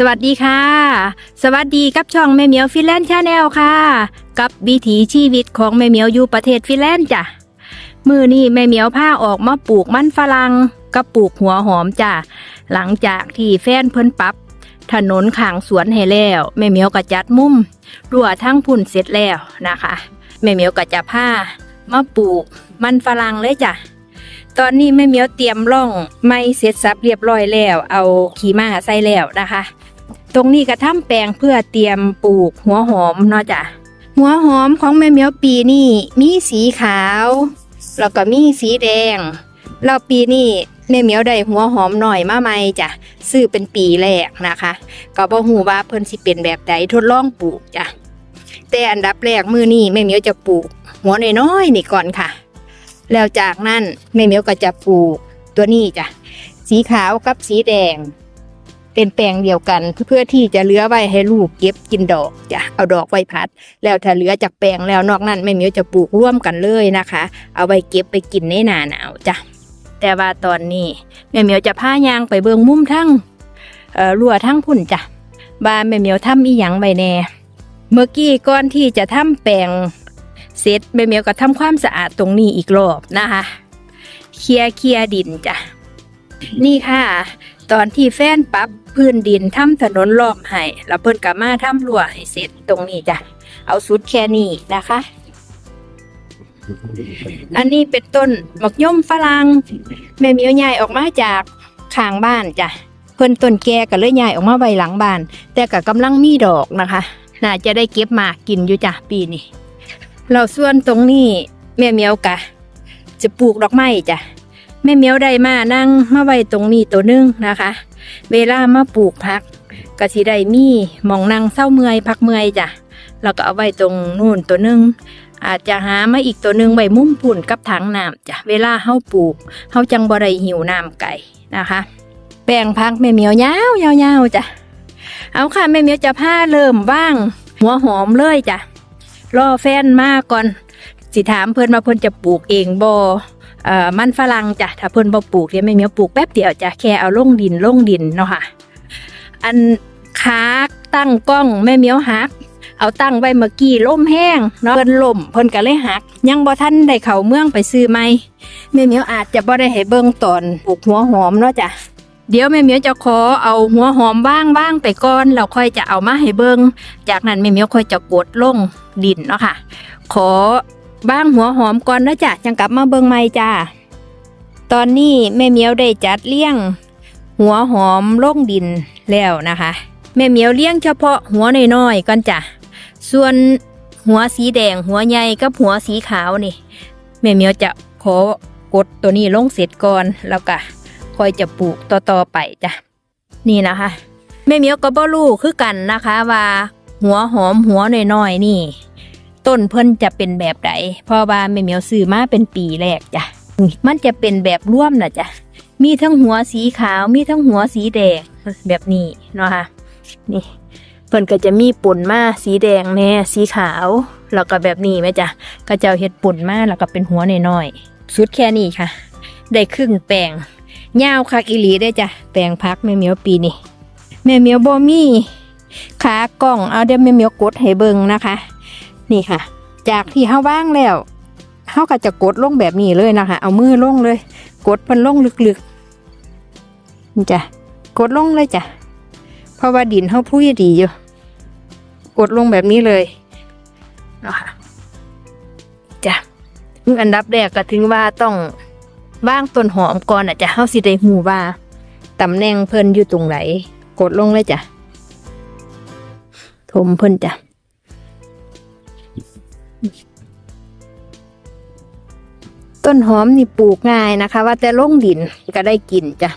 สวัสดีค่ะ สวัสดีกับช่องแม่เหมียวฟินแลนด์ชาแนลค่ะ กับวิถีชีวิตของแม่เหมียวอยู่ประเทศฟินแลนด์จ้ะมือนี้แม่เหมียวพาออกมาปลูกมันฝรั่งกับปลูกหัวหอมจ้ะหลังจากที่แฟนเพิ่นปรับถนนขางสวนให้แล้วแม่เหมียวก็จัดมุมรั้วทั้งพุ่นเสร็จแล้วนะคะแม่เหมียวก็จะพามาปลูกมันฝรั่งเลยจ้ะตอนนี้แม่เหมียวเตรียมร่องไม่เสร็จสับเรียบร้อยแล้ว เอาขีม้าใส่แล้วนะคะ ตรงนี้ก็ทำแปลงเพื่อเตรียมปลูกหัวหอมเนาะจ้ะหัวหอมของแม่เมียวปีนี้มีสีขาว แล้วก็มีสีแดงแล้วปีนี้แม่เมียวได้หัวหอมหน่อยมาใหม่จ้ะซื้อเป็นปีแรกนะคะ ก็บ่ฮู้ว่าเพิ่นสิเป็นแบบใดทดลองปลูกจ้ะแต่อันดับแรกมือนี้แม่เมียวจะปลูก หัวน้อยๆนี่ก่อนค่ะ แล้วจากนั้นแม่เมียวก็จะปลูกตัวนี้จ้ะสีขาวกับสีแดง เป็นแปลงเดียวกันเพื่อที่จะเลือไว้ให้ลูกเก็บกินดอกจ้ะเอาดอกไว้พัด แล้วถ้าเลือจากแปลงแล้วนอกนั้นแม่เหมียวจะปลูกร่วมกันเลยนะคะ เอาไว้เก็บไปกินในหนาหนาวจ้ะแต่ว่าตอนนี้แม่เหมียวจะพายางไปเบิงมุมทั้งเออรั้วทั้งพุ่นจ้ะบ้านแม่เหมียวทำอีหยังไว้แน่ เมื่อกี้ก่อนที่จะทำแปลงเสร็จแม่เหมียวก็ทำความสะอาดตรงนี้อีกรอบนะคะเคลียร์เคลียร์ดินจ้ะนี่ค่ะ ตอนที่แฟนปรับ พื้นดินทำถนนล้อมให้แล้วเพิ่นก็มาทำรั้วให้เสร็จตรงนี้จ้ะ เอาสุดแค่นี้นะคะ อันนี้เป็นต้นหมกย่อมฝรั่งแม่เหมียวใหญ่ออกมาจากข้างบ้านจ้ะ เพิ่นต้นแก่ก็เลยใหญ่ออกมาไว้หลังบ้าน แต่ก็กำลังมีดอกนะคะ น่าจะได้เก็บมากินอยู่จ้ะปีนี้ เราส่วนตรงนี้แม่เหมียวกะ จะปลูกดอกไม้จ้ะแม่เหมียวได้มานั่งมาไว้ตรงนี้ตัวหนึงนะคะ เวลามาปลูกพักก็สิได้มีหมองนั่งเศร้าเมื่อยพักเมื่อยจ้ะแล้วก็เอาไว้ตรงนู่นตัวหนึงอาจจะหามาอีกตัวหนึงไว้มุมปุ่นกับถังน้ำจ้ะเวลาเฮาปลูกเฮาจังบ่ได้หิวน้ำไก่นะคะ แปลงพักแม่เหมียวยาวยาวยาวจ้ะเอาค่ะแม่เหมียวจะผ้าเริ่มว่าง หัวหอมเลยจ้ะรอแฟนมาก่อน สิถามเพิ่นมาเพิ่นจะปลูกเองบ่ เอ่อมันฝรั่งจ้ะถ้าเพิ่นบ่ปลูกเนี่ยแม่เหมียวปลูกแป๊บเดียวจ้ะแค่เอาลงดินลงดินเนาะค่ะ อันขาตั้งกล้องแม่เหมียวหัก เอาตั้งไว้เมื่อกี้ล่มแห้งเนาะเพิ่นล่มเพิ่นก็เลยหัก ยังบ่ทันได้เข้าเมืองไปซื้อใหม่แม่เหมียวอาจจะบ่ได้ให้เบิ่งตอนปลูกหัวหอมเนาะจ้ะเดี๋ยวแม่เหมียวจะขอเอาหัวหอมบ้างบ้างไปก่อนแล้วค่อยจะเอามาให้เบิ่งจากนั้นแม่เหมียวค่อยจะกดลงดินเนาะค่ะ ขอ บ้างหัวหอมก่อนนะจ้ะจังกลับมาเบิงใหม่จ้าตอนนี้แม่เมียวได้จัดเลี้ยง หัวหอมลงดินแล้วนะคะ แม่เมียวเลี้ยงเฉพาะหัวน้อยๆก่อนจ้ะส่วนหัวสีแดงหัวใหญ่กับหัวสีขาวนี่ แม่เมียวจะขอกดตัวนี้ลงเสร็จก่อนแล้วก็ค่อยจะปลูกต่อๆไปจ้ะนี่นะคะแม่เมียวก็บ่รู้คือกันนะคะว่า หัวหอมหัวน้อยๆนี่ ต้นเพิ่นจะเป็นแบบใดเพราะว่าแม่เหมียวซื้อมาเป็นปีแรกจ้ะมันจะเป็นแบบร่วมนะจ้ะมีทั้งหัวสีขาวมีทั้งหัวสีแดงแบบนี้เนาะค่ะนี่เพิ่นก็จะมีปุ่นมาสีแดงแน่สีขาวแล้วก็แบบนี้ไหมจ๊ะก็จะเห็ดปุ่นมาแล้วก็เป็นหัวน้อยๆสุดแค่นี้ค่ะ ได้ครึ่งแปลงยาวคักอีหลีได้จ้ะแปลงพักแม่เหมียวปีนี้แม่เหมียวบ่มีขากล้องเอาเดี๋ยวแม่เหมียวกดให้เบิ่งนะคะ นี่ค่ะ จากที่เฮาว่างแล้วเฮาก็จะกดลงแบบนี้เลยนะคะ เอามือลงเลย กดเพิ่นลงลึกๆนี่จ้ะกดลงเลยจ้ะเพราะว่าดินเขาพุ้ยดีอยู่กดลงแบบนี้เลยนะคะจ้ะอันดับแรกก็ถึงว่าต้องว่างต้นหอมก่อนอะจะเฮาสิได้หูว่าตำแหน่งเพิ่นอยู่ตรงไหน กดลงเลยจ้ะ ถมเพิ่นจ้ะ ต้นหอมนี่ปลูกง่ายนะคะ ว่าแต่ลงดินก็ได้กินจ้ะ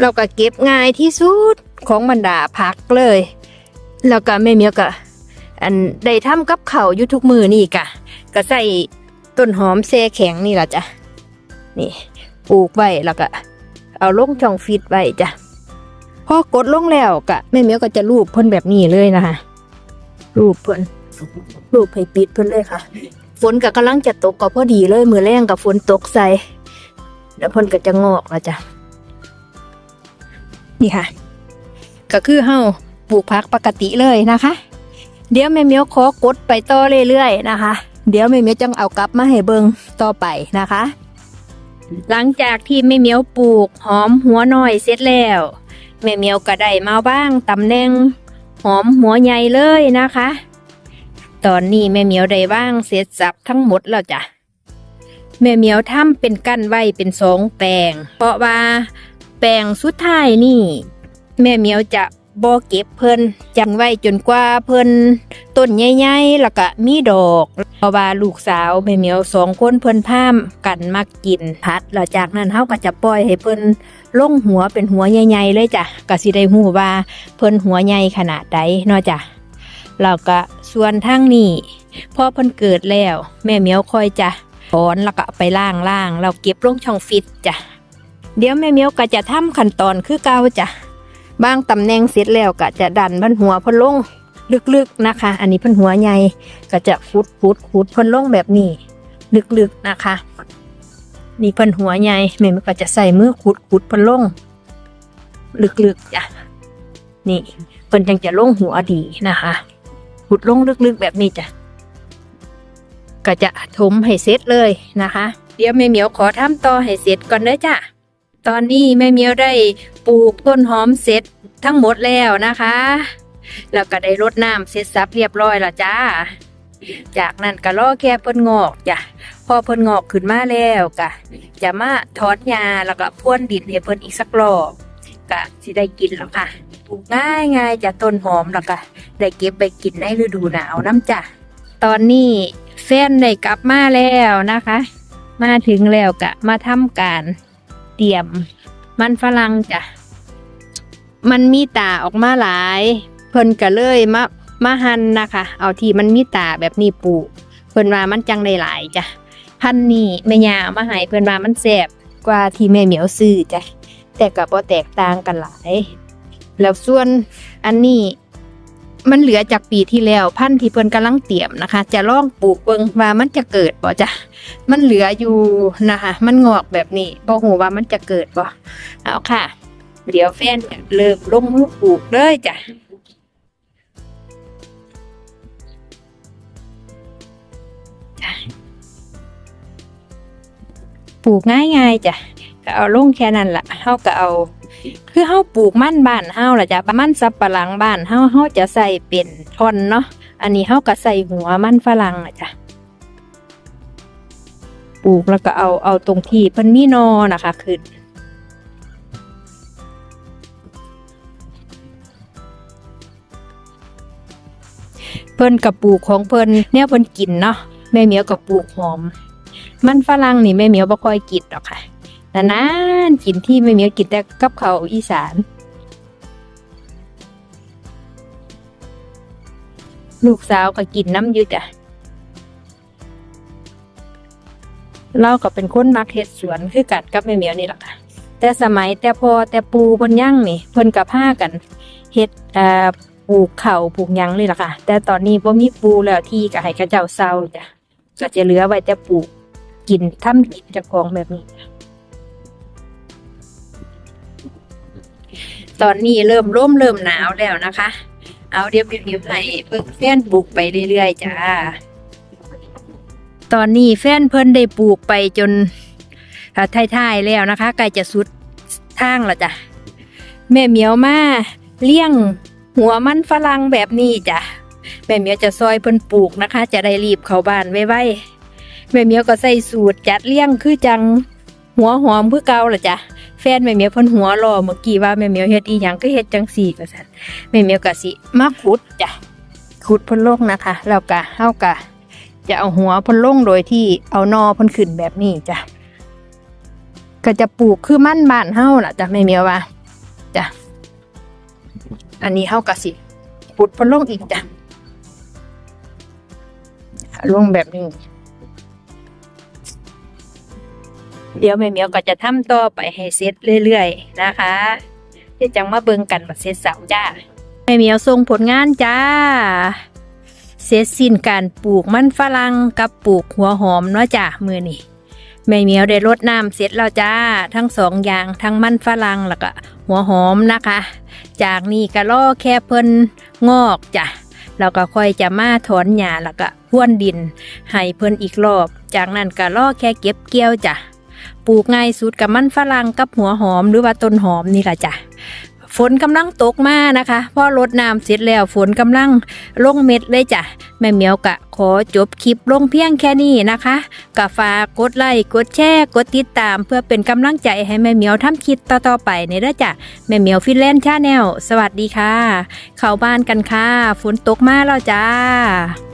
เราก็เก็บง่ายที่สุดของบรรดาพักเลย แล้วก็แม่เมียวก็อันได้ทำกับเขาอยู่ทุกมือนี่กะก็ใส่ต้นหอมแช่แข็งนี่ละจ้ะ นี่ปลูกไว้แล้วก็เอาลงช่องฟิตไว้จ้ะพอกดลงแล้วกะแม่เมียวก็จะรูปเพิ่นแบบนี้เลยนะคะรูปเพิ่น รูปให้ปิดเพิ่นเลยค่ะ ฝนก็กำลังจะตกก็พอดีเลย มือแรงกับฝนตกใส่แล้วเพิ่นก็จะงอกแล้วจ้ะนี่ค่ะ ก็คือเฮาปลูกผักปกติเลยนะคะ เดี๋ยวแม่เมียวขอกดไปต่อเรื่อยๆนะคะ เดี๋ยวแม่เมียวจังเอากลับมาให้เบิงต่อไปนะคะ หลังจากที่แม่เมียวปลูกหอมหัวหน้อยเสร็จแล้วแม่เมียวก็ได้มาบ้างตำแหน่งหอมหัวใหญ่เลยนะคะ ตอนนี้แม่เหมียวได้บ้างเสร็จสับทั้งหมดแล้วจ้ะ แม่เหมียวทำเป็นกั้นไว้เป็นสองแปลง เพราะว่าแปลงสุดท้ายนี่ แม่เหมียวจะบ่เก็บเพิ่นจังไว้จนกว่าเพิ่นต้นใหญ่ๆแล้วก็มีดอก เพราะว่าลูกสาวแม่เหมียวสองคนเพิ่นพามกันมากินพัดแล้วจากนั้นเฮาก็จะปล่อยให้เพิ่นลงหัวเป็นหัวใหญ่ๆเลยจ้ะก็สิได้ฮู้ว่าเพิ่นหัวใหญ่ขนาดใดเนาะจ้ะ แล้วก็ส่วนทางนี้พอเพิ่นเกิดแล้ว แม่เหมียวคอยจะถอนแล้วก็ไปล้างล่างๆแล้วเก็บลงช่องฟิตจ้ะเดี๋ยวแม่เหมียวก็จะทำขั้นตอนคือเก่าจ้ะบางตำแหน่งเสร็จแล้วก็จะดันพันหัวพันลงลึกๆนะคะ อันนี้พันหัวใหญ่ก็จะฟุดฟุดฟุดพันลงแบบนี้ ลึกๆนะคะ นี่พันหัวใหญ่แม่มันก็จะใส่มือขุดขุดพันลงลึกๆจ้ะนี่เพิ่นจังจะลงหัวดีนะคะ ขุดลงลึกๆแบบนี้จ้ะก็จะถมให้เสร็จเลยนะคะ เดี๋ยวแม่เหมียวขอทำต่อให้เสร็จก่อนเด้อจ้ะตอนนี้แม่เมียวได้ปลูกต้นหอมเสร็จทั้งหมดแล้วนะคะ แล้วก็ได้รดน้ำเสร็จสับเรียบร้อยแล้วจ้า จากนั้นก็รอแค่พ่นงอกจ้ะพอพ่นงอกขึ้นมาแล้วก็จะมาถอนหญ้าแล้วก็พ่วนดินให้เพิ่นอีกสักรอบก็สิได้กินแล้วค่ะ ปลูกง่ายง่ายจะต้นหอมแล้วก็ได้เก็บไปกินในฤดูหนาวน้ำจ้ะตอนนี้แฟนได้กลับมาแล้วนะคะ มาถึงแล้วก็มาทำการเตรียมมันฝรั่งจ้ะมันมีตาออกมาหลาย เพิ่นก็เลยมามาหั่นนะคะ เอาที่มันมีตาแบบนี้ปลูกเพิ่นว่ามันจังได้หลายจ้ะพันนี้แม่ยาเอามาให้เพิ่นว่ามันแซ่บกว่าที่แม่เหมียวซื้อจ้ะแต่ก็บ่แตกต่างกันหลาย แล้วส่วนอันนี้มันเหลือจากปีที่แล้วพันธุ์ที่เพิ่นกำลังเตรียมนะคะ จะลองปลูกเบิ่งว่ามันจะเกิดบ่จ้ะมันเหลืออยู่นะคะ มันงอกแบบนี้บ่หูว่ามันจะเกิดบ่เอาค่ะ เดี๋ยวแฟนเริ่มลงมือปลูกเลยจ้ะปลูกง่ายๆจ้ะก็เอาลงแค่นั้นละเฮาก็เอา คือเฮาปลูกมันบ้านเฮาล่ะจ้ะมันสับปะหลังบ้านเฮาเฮาจะใส่เป็นทอนเนาะอันนี้เฮาก็ใส่หัวมันฝรั่งอะจ้ะปลูกแล้วก็เอาเอาตรงที่เพิ่นมีนอนะคะขึ้นเพิ่นกับปลูกของเพิ่นเนี่ยเพิ่นกินเนาะแม่เหมียวกับปลูกหอม มันฝรั่งนี่แม่เหมียวบ่ค่อยกินหรอกค่ะ นานๆกินที่แม่มีกินแต่กับข้าอีสาน ลูกสาวก็กินน้ำยู่จ้ะเราก็เป็นคนมักเฮ็ดสวนคือกันกับแม่เหมียวนี่แหละค่ะแต่สมัยแต่พอแต่ปูเพิ่นย่างนี่เพิ่นกับผ้ากันเฮ็ดเอ่อปลูกเข่าปลูกยังเลยล่ะค่ะ แต่ตอนนี้บ่มีปูแล้วที่ก็ให้เขาเจ้าเซาจ้ะก็จะเหลือไว้แต่ปลูกกินทำกินจากของแบบนี้ ตอนนี้เริ่มร่มเริ่มหนาวแล้วนะคะ เอาเดี๋ยวเดี๋ยวให้เพิ่งเพื่อนปลูกไปเรื่อยๆจ้า ตอนนี้แฟนเพิ่นได้ปลูกไปจนอ่าท้ายๆแล้วนะคะใกล้จะสุดทางแล้วจ้ะ แม่เหมียวมาเลี้ยงหัวมันฝรั่งแบบนี้จ้ะ แม่เหมียวจะซอยเพิ่นปลูกนะคะ จะได้รีบเข้าบ้านไว้ๆแม่เหมียวก็ใส่สูตรจัดเลี้ยงคือจังหัวหอมคือเก่าล่ะจ้ะ แฟนแม่เมียวเพิ่นหัวรอเมื่อกี้ว่าแม่เมียวเฮ็ดอีหยังก็เฮ็ดจังสี่ก็ซั่นแม่เมียวก็สิมาขุดจ้ะขุดเพิ่นลงนะคะแล้วก็เฮาก็จะเอาหัวเพ่นลงโดยที่เอานอเพ่นขึ้นแบบนี้จ้ะก็จะปลูกคือมั่นบ้านเฮาล่ะจ้ะไม่เมียว่าจ้ะอันนี้เฮากะสิขุดเพ่นลงอีกจ้ะลงแบบนี้ เดี๋ยวแม่เมียวก็จะทำต่อไปให้เสร็จเรื่อยๆนะคะเดี๋ยวจังมาเบิ่งกันบัดเสร็จสาวจ้าแม่เมียวส่งผลงานจ้า เสร็จสิ้นการปลูกมันฝรั่งกับปลูกหัวหอมเนาะจ้ะมือนี่แม่เมียวได้รดน้ำเสร็จแล้วจ้า ทั้งสองอย่างทั้งมันฝรั่งแล้วก็หัวหอมนะคะ จากนี้ก็รอแค่เพิ่นงอกจ้ะแล้วก็ค่อยจะมาถอนหญ้าแล้วก็พ่วนดิน ให้เพิ่นอีกรอบ จากนั้นก็รอแค่เก็บเกี่ยวจ้ะ ปลูกง่ายสุดกับมันฝรั่งกับหัวหอมหรือว่าต้นหอมนี่แหละจ้ะฝนกำลังตกมานะคะพอรดน้ำเสร็จแล้วฝนกำลังลงเม็ดเลยจ้ะแม่เหมียวกะขอจบคลิปลงเพียงแค่นี้นะคะกะฝากกดไลค์กดแชร์กดติดตาม เพื่อเป็นกำลังใจให้แม่เหมียวทำคลิปต่อๆไปในเด้อจ้ะแม่เหมียวฟินแลนด์ชาแนลสวัสดีค่ะ เข้าบ้านกันค่ะฝนตกมาแล้วจ้า